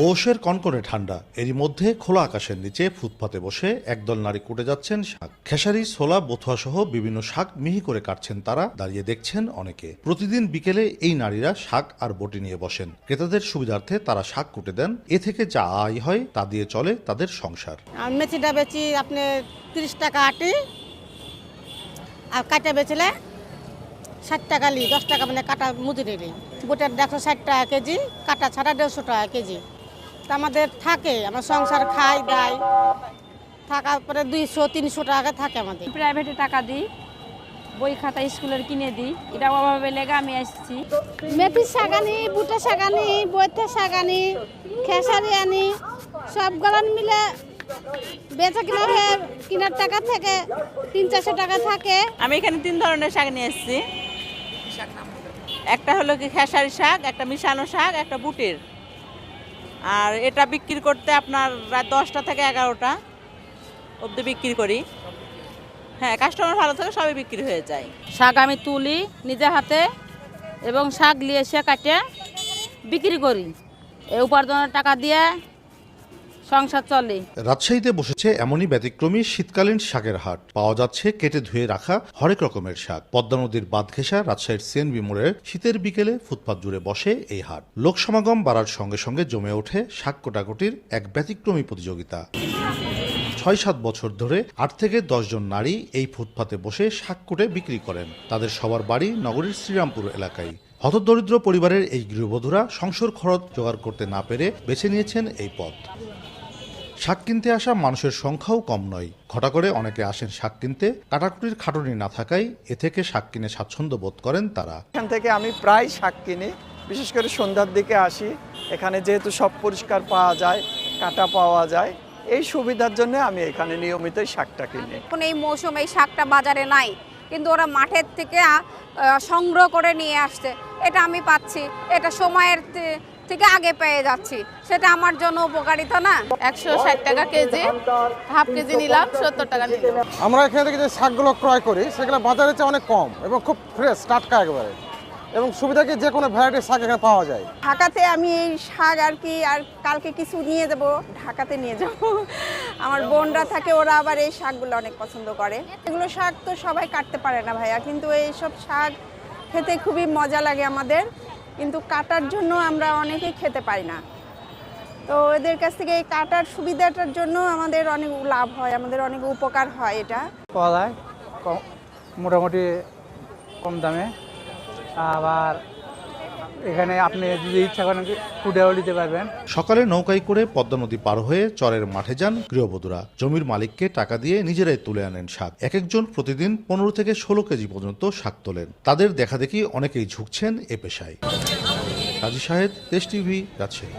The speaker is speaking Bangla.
পৌষের কনকনে ঠান্ডা। এরই মধ্যে খোলা আকাশের নিচে ফুটপাতে বসে একদল নারী কুটে যাচ্ছেন শাক। খেসারি, ছোলা, বথুয়া সহ বিভিন্ন শাক মিহি করে কাটছেন তারা। দাঁড়িয়ে দেখছেন অনেকে। প্রতিদিন বিকেলে এই নারীরা শাক আর বটি নিয়ে বসেন। ক্রেতাদের সুবিধার্থে তারা শাক কুটে দেন। এ থেকে যা আয় হয় তা দিয়ে চলে তাদের সংসার। মেথিটা বেচি আপনি তিরিশ টাকা আটি। আর কাটা বেচলে ষাট টাকা লি, দশ টাকা মানে কাটা মজুরি লি বুটের দেখো ষাট টাকা কেজি, কাটা ছাড়া দেড়শো টাকা কেজি। আমাদের থাকে আমার সংসার খাই দাই। থাকার পরে দুইশো তিনশো টাকা থাকে আমাদের। প্রাইভেটে টাকা দিই বই খাতা স্কুলের কিনে দিই এটা অভাবে লেগে আমি আসছি। মেথির শাক আনি বুটের শাক আনি বৈথের শাক আনি খেসারি আনি সব গলান মিলে বেচা কিনা কিনার টাকা থেকে তিন চারশো টাকা থাকে। আমি এখানে তিন ধরনের শাক নিয়ে এসেছি। একটা হলো কি খেসারি শাক একটা মিশানো শাক একটা বুটের। আর এটা বিক্রি করতে আপনার রাত দশটা থেকে এগারোটা অবধি বিক্রি করি। হ্যাঁ কাস্টমার ভালো থাকে, সবই বিক্রি হয়ে যায়। শাক আমি তুলি নিজে হাতে এবং শাক নিয়ে এসে কাটে বিক্রি করি। এই উপার্জনের টাকা দিয়ে সংসার চলে। রাজশাহীতে বসেছে এমনই ব্যতিক্রমী শীতকালীন শাকের হাট। পাওয়া যাচ্ছে কেটে ধুয়ে রাখা হরেক রকমের শাক। পদ্মা নদীর বাঁধ ঘেঁষা রাজশাহীর সিএনবি মোড়ের শীতের বিকেলে ফুটপাত জুড়ে বসে এই হাট। লোক সমাগম বাড়ার সঙ্গে সঙ্গে জমে ওঠে শাক কোটাকুটির এক ব্যতিক্রমী প্রতিযোগিতা। ছয় সাত বছর ধরে আট থেকে জন নারী এই ফুটপাতে বসে শাক কুটে বিক্রি করেন। তাদের সবার বাড়ি নগরীর শ্রীরামপুর এলাকায়। হতদরিদ্র পরিবারের এই গৃহবধূরা সংসার খরচ জোগাড় করতে না পেরে বেছে নিয়েছেন এই পথ। শাক কিনতে আসা মানুষের সংখ্যাও কম নয়। ঘটা করে অনেকে আসেন শাক কিনতে কাটাকুটির খাটুনি না থাকায় এ থেকে শাক কিনে স্বাচ্ছন্দ্য বোধ করেন তারা। এখান থেকে আমি প্রায় শাক কিনি বিশেষ করে সন্ধ্যার দিকে আসি। এখানে যেহেতু সব পরিষ্কার পাওয়া যায় কাটা পাওয়া যায় এই সুবিধার জন্য আমি এখানে নিয়মিতই শাকটা কিনি। এখন এই মৌসুমে এই শাকটা বাজারে নাই। কিন্তু ওরা মাঠের থেকে সংগ্রহ করে নিয়ে আসছে। এটা আমি পাচ্ছি। এটা সময়ের থেকে আগে পেয়ে যাচ্ছি। সেটা আমার জন্য উপকারিতা না? একশো ষাট টাকা কেজি হাফ কেজি নিলাম সত্তর টাকা নিলাম। আমরা এখান থেকে যে শাকগুলো ক্রয় করি সেগুলো বাজারের চেয়ে অনেক কম এবং খুব ফ্রেশ টাটকা একেবারে। এবং সুবিধা কি? যে কোনো ভ্যারাইটির শাক এখানে পাওয়া যায়। ঢাকাতে আমি এই শাক আর কি আর কালকে কিছু নিয়ে যাব। ঢাকাতে নিয়ে যাব। আমার বোনরা থাকে, ওরা আবার এই শাকগুলো অনেক পছন্দ করে। এগুলো শাক তো সবাই কাটতে পারে না ভাইয়া, কিন্তু এই সব শাক খেতে খুবই মজা লাগে আমাদের। কিন্তু কাটার জন্য আমরা অনেকেই খেতে পারি না। তো এদের কাছ থেকে এই কাটার সুবিধাটার জন্য আমাদের অনেক লাভ হয়, আমাদের অনেক উপকার হয় এটা। পাওয়া যায় মোটামুটি কম দামে। আবার এখানে আপনি যদি ইচ্ছা করেন ফুডেও নিতে পারবেন। সকালে নৌকায় করে পদ্মা নদী পার হয়ে চরের মাঠে যান গৃহবধূরা। জমির মালিককে টাকা দিয়ে নিজেরাই তুলে আনেন শাক। এক একজন প্রতিদিন পনেরো থেকে ষোলো কেজি পর্যন্ত শাক তোলেন। তাদের দেখা দেখি অনেকেই ঝুঁকছেন এ পেশায়। কাজী সাহেদ দেশ টিভি, রাজশাহী।